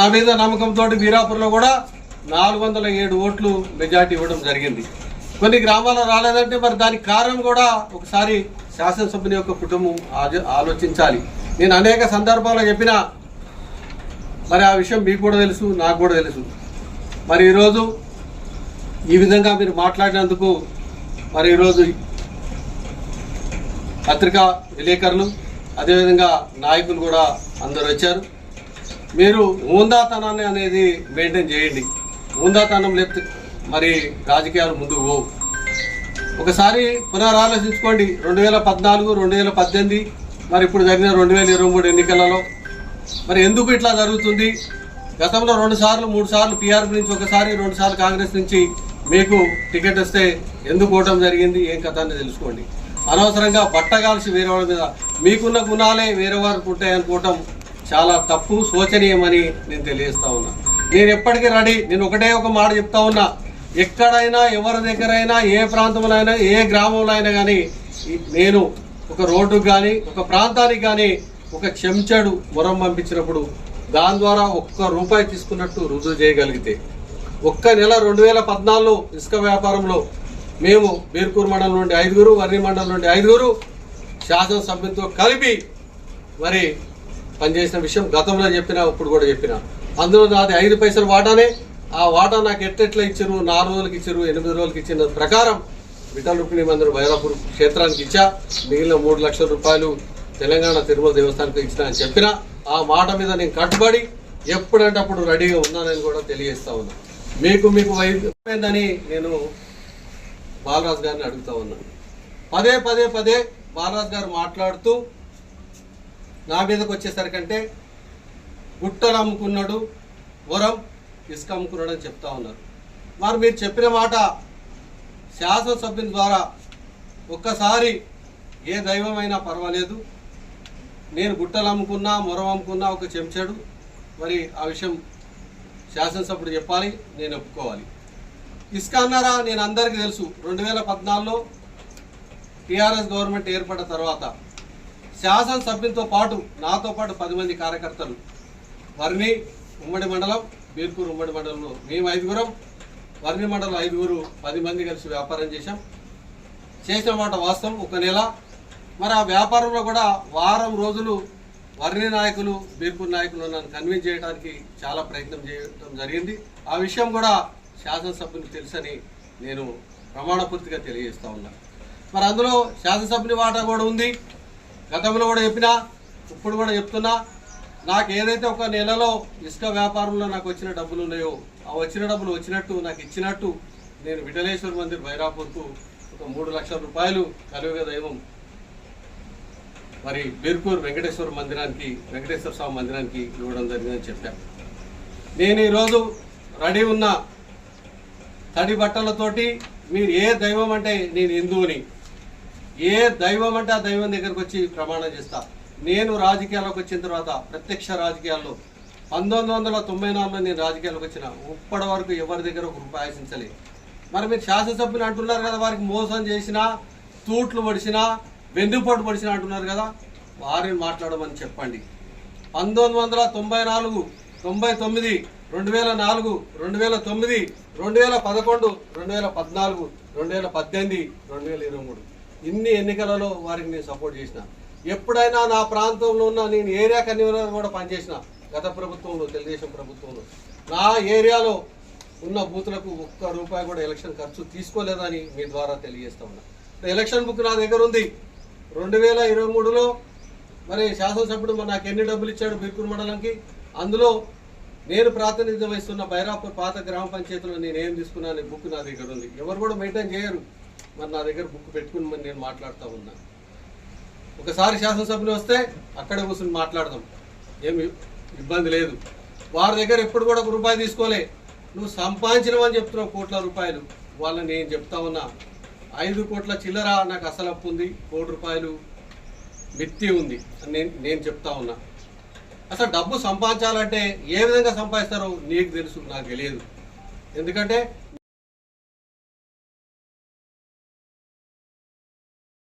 నా మీద నమ్మకంతో వీరాపూర్లో కూడా నాలుగు వందల ఏడు ఓట్లు మెజార్టీ ఇవ్వడం జరిగింది. కొన్ని గ్రామాల్లో రాలేదంటే మరి దానికి కారణం కూడా ఒకసారి శాసనసభ్యుని యొక్క కుటుంబం ఆలోచించాలి. నేను అనేక సందర్భాల్లో చెప్పిన మరి ఆ విషయం మీకు కూడా తెలుసు నాకు కూడా తెలుసు. మరి ఈరోజు ఈ విధంగా మీరు మాట్లాడినందుకు మరి ఈరోజు పత్రికా విలేకరులు అదేవిధంగా నాయకులు కూడా అందరు వచ్చారు. మీరు ఊందాతనాన్ని అనేది మెయింటైన్ చేయండి. ఊందాతనం లేకపోతే మరి రాజకీయాలు ముందుకు పోవు. ఒకసారి పునరాలోచించుకోండి. రెండు వేల పద్నాలుగు రెండు వేల పద్దెనిమిది మరి ఇప్పుడు జరిగిన రెండు వేల ఇరవై మూడు ఎన్నికలలో. మరి ఎందుకు ఇట్లా జరుగుతుంది? గతంలో రెండు సార్లు మూడు సార్లు టీఆర్పీ నుంచి ఒకసారి రెండు సార్లు కాంగ్రెస్ నుంచి మీకు టికెట్ వస్తే ఎందుకు పోవటం జరిగింది? ఏం కథ అని తెలుసుకోండి. అనవసరంగా బట్టగాల్సి వేరే వాళ్ళ మీద మీకున్న గుణాలే వేరే వారికి ఉంటాయనుకోవటం చాలా తప్పు శోచనీయమని నేను తెలియజేస్తా ఉన్నా. నేను ఎప్పటికీ రెడీ. నేను ఒకటే ఒక మాట చెప్తా ఉన్నా. ఎక్కడైనా ఎవరి దగ్గరైనా ఏ ప్రాంతంలో అయినా ఏ గ్రామంలో అయినా కానీ నేను ఒక రోడ్డుకు కానీ ఒక ప్రాంతానికి కానీ ఒక చెంచాడు మొరం పంపించినప్పుడు దాని ద్వారా ఒక్క రూపాయి తీసుకున్నట్టు రుజువు చేయగలిగితే ఒక్క నెల రెండు వేల పద్నాలుగులో ఇసుక వ్యాపారంలో మేము బీర్కూరు మండలం నుండి ఐదుగురు వర్ణి మండలం నుండి ఐదుగురు శాసనసభ్యులతో కలిపి మరి పనిచేసిన విషయం గతంలో చెప్పిన ఇప్పుడు కూడా చెప్పిన. అందులో నాది ఐదు పైసలు వాటానే. ఆ వాటా నాకు ఎట్టెట్లా ఇచ్చారు? నాలుగు రోజులకి ఇచ్చారు ఎనిమిది రోజులకి ఇచ్చిన ప్రకారం విఠల్ రుక్మిణి మందిరం భైరాపూర్ క్షేత్రానికి ఇచ్చా. మిగిలిన మూడు లక్షల రూపాయలు తెలంగాణ తిరుమల దేవస్థానానికి ఇచ్చిన అని చెప్పిన. ఆ మాట మీద నేను కట్టుబడి ఎప్పుడంటే అప్పుడు రెడీగా ఉన్నానని కూడా తెలియజేస్తా ఉన్నా. మీకు మీకు వైద్యమైందని నేను బాలరాజు గారిని అడుగుతా ఉన్నాను పదే పదే పదే బాలరాజు గారు మాట్లాడుతూ నా మీదకి వచ్చేసరికంటే గుట్టలు అమ్ముకున్నాడు వరం ఇసుక అమ్ముకున్నాడు అని చెప్తా ఉన్నారు. మరి మీరు చెప్పిన మాట శాసనసభ్యుని ద్వారా ఒక్కసారి ఏ దైవమైనా పర్వాలేదు. నేను గుట్టలు అమ్ముకున్నా మొరం అమ్ముకున్నా ఒక చెంచాడు. మరి ఆ విషయం శాసనసభ్యుడు చెప్పాలి నేను ఒప్పుకోవాలి. ఇసుక అన్నారా? నేను అందరికీ తెలుసు. రెండు వేల పద్నాలుగులో టీఆర్ఎస్ గవర్నమెంట్ ఏర్పడిన తర్వాత శాసనసభ్యులతో పాటు నాతో పాటు పది మంది కార్యకర్తలు. వర్ణి ఉమ్మడి మండలం బీర్పూర్ ఉమ్మడి మండలంలో మేము ఐదుగురం వర్ణి మండలం ఐదుగురు పది మంది కలిసి వ్యాపారం చేశాం. చేసిన మాట వాస్తవం ఒక నెల. మరి ఆ వ్యాపారంలో కూడా వారం రోజులు వర్ణి నాయకులు బీర్పూర్ నాయకులు నన్ను కన్విన్స్ చేయడానికి చాలా ప్రయత్నం చేయడం జరిగింది. ఆ విషయం కూడా శాసనసభ్యునికి తెలుసని నేను ప్రమాణపూర్తిగా తెలియజేస్తా ఉన్నా. మరి అందులో శాసనసభ్యుని వాటా కూడా ఉంది. గతంలో కూడా చెప్పినా ఇప్పుడు కూడా చెప్తున్నా నాకు ఏదైతే ఒక నెలలో ఇసుక వ్యాపారంలో నాకు వచ్చిన డబ్బులు ఉన్నాయో ఆ వచ్చిన డబ్బులు వచ్చినట్టు నాకు ఇచ్చినట్టు నేను విఠలేశ్వర మందిర్ బైరాపూర్కు ఒక మూడు లక్షల రూపాయలు కలియుగ దైవం మరి బీర్పూర్ వెంకటేశ్వర మందిరానికి వెంకటేశ్వర స్వామి మందిరానికి ఇవ్వడం జరిగిందని చెప్పాను నేను ఈరోజు రెడీ ఉన్న తడి బట్టలతోటి మీరు ఏ దైవం అంటే నేను హిందువుని ఏ దైవం అంటే ఆ దైవం దగ్గరకు వచ్చి ప్రమాణం చేస్తా. నేను రాజకీయాల్లోకి వచ్చిన తర్వాత ప్రత్యక్ష రాజకీయాల్లో పంతొమ్మిది వందల తొంభై నాలుగులో నేను రాజకీయాల్లోకి వచ్చిన ఇప్పటి వరకు ఎవరి దగ్గర ఒక రూపాయి ఆశించలేదు మరి మీరు శాసనసభ్యులు అంటున్నారు కదా వారికి మోసం చేసినా తూట్లు పడిసినా వెన్నుపోటు పడిసినా అంటున్నారు కదా వారిని మాట్లాడమని చెప్పండి. పంతొమ్మిది వందల తొంభై నాలుగు తొంభై తొమ్మిది రెండు వేల నాలుగు రెండు వేల తొమ్మిది రెండు వేల పదకొండు రెండు వేల పద్నాలుగు రెండు వేల పద్దెనిమిది రెండు వేల ఇరవై మూడు. ఇన్ని ఎన్నికలలో వారికి నేను సపోర్ట్ చేసిన. ఎప్పుడైనా నా ప్రాంతంలో ఉన్న నేను ఏరియా కన్వీనర్ కూడా పనిచేసిన గత ప్రభుత్వంలో తెలుగుదేశం ప్రభుత్వంలో. నా ఏరియాలో ఉన్న బూతులకు ఒక్క రూపాయి కూడా ఎలక్షన్ ఖర్చు తీసుకోలేదని మీ ద్వారా తెలియజేస్తా ఉన్నా. ఎలక్షన్ బుక్ నా దగ్గర ఉంది. రెండు వేల ఇరవై మూడులో మరి శాసనసభ్యుడు మరి నాకు ఎన్ని డబ్బులు ఇచ్చాడు బీర్కూరు మండలంకి? అందులో నేను ప్రాతినిధ్యం వహిస్తున్న బైరాపూర్ పాత గ్రామ పంచాయతీలో నేను ఏం తీసుకున్నాను బుక్ నా దగ్గర ఉంది. ఎవరు కూడా మెయింటైన్ చేయరు. మరి నా దగ్గర బుక్ పెట్టుకుని మరి నేను మాట్లాడుతూ ఉన్నా. ఒకసారి శాసనసభ్యులు వస్తే అక్కడే కూర్చొని మాట్లాడదాం. ఏమి ఇబ్బంది లేదు. వారి దగ్గర ఎప్పుడు కూడా ఒక రూపాయి తీసుకోలే. నువ్వు సంపాదించినవని చెప్తున్నావు కోట్ల రూపాయలు. వాళ్ళని నేను చెప్తా ఉన్నా. ఐదు కోట్ల చిల్లర నాకు అసలు అప్పు ఉంది. కోటి రూపాయలు మిత్తి ఉంది అని నేను నేను చెప్తా ఉన్నా. అసలు డబ్బు సంపాదించాలంటే ఏ విధంగా సంపాదిస్తారో నీకు తెలుసు నాకు తెలియదు. ఎందుకంటే